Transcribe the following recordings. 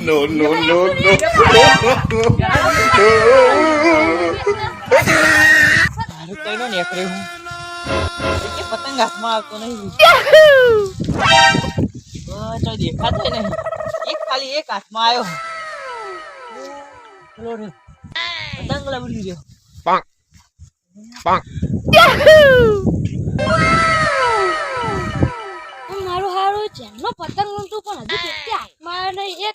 no, no, no, no. મારું કઈનો નીકળે હું કે પતંગ હાથમાં આવતો નહીં તો દેખાતો નહીં એક ખાલી એક હાથમાં આવ્યો રે પતંગ લવડી રહ્યો Bonk. Bonk. મારું હારું જેમનો પતંગ નતું પણ હજુ કેટલી હાથમાં નહીં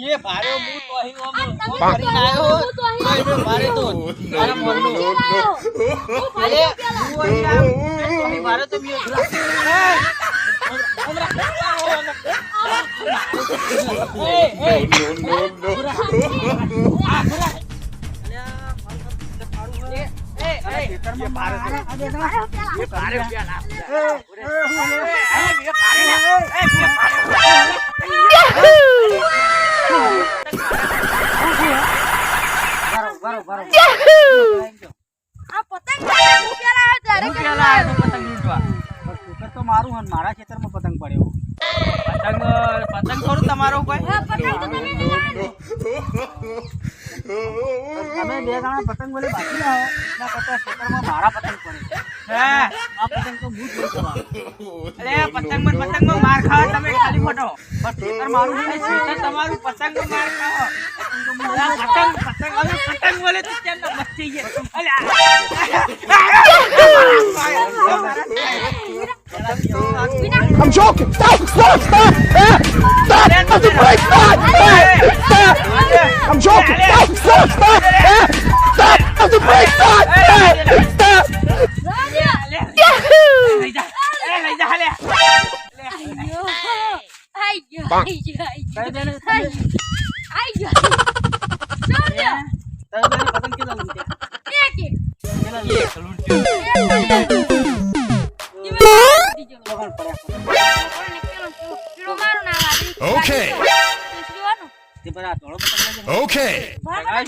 પીએ ભાર્યો હું તો અહીં ઓમ કરીને આવ્યો તો ભારે તો લાયો. હું અરે. હું અહીં આવ્યો અહીં ભારે તો બીએ એ હમણાં એ આ પતંગ તો મારું મારા ખેતરમાં પતંગ પડ્યો પતંગ પતંગ થોડું તમારો તમે બે જણા પતંગ કરતા ખેતરમાં મારા પતંગ પડે હે આ પતંગ પતંગ માર ખાવા તમે ખાલી ફોટો ખેતર તમારું પતંગ માર ખાઓ પતંગ પતંગ બોલે તો ના મસ્તી છે અરે I'm joking. Stop! Stop! Stop! Stop! Stop! Stop! Ah! Stop! I'm joking. Stop! Stop! Stop! Stop! Stop! Stop! Ah! Stop! લઈ જા એ લઈ જા લે આયો. આયો, Bonk. આયો, આયો. કઈ બેને આયો. આયો. શું Okay. તીસરી વાનું. તે પર આ ધોળો પતંગ લઈ જાઓ. Okay. બરાબર,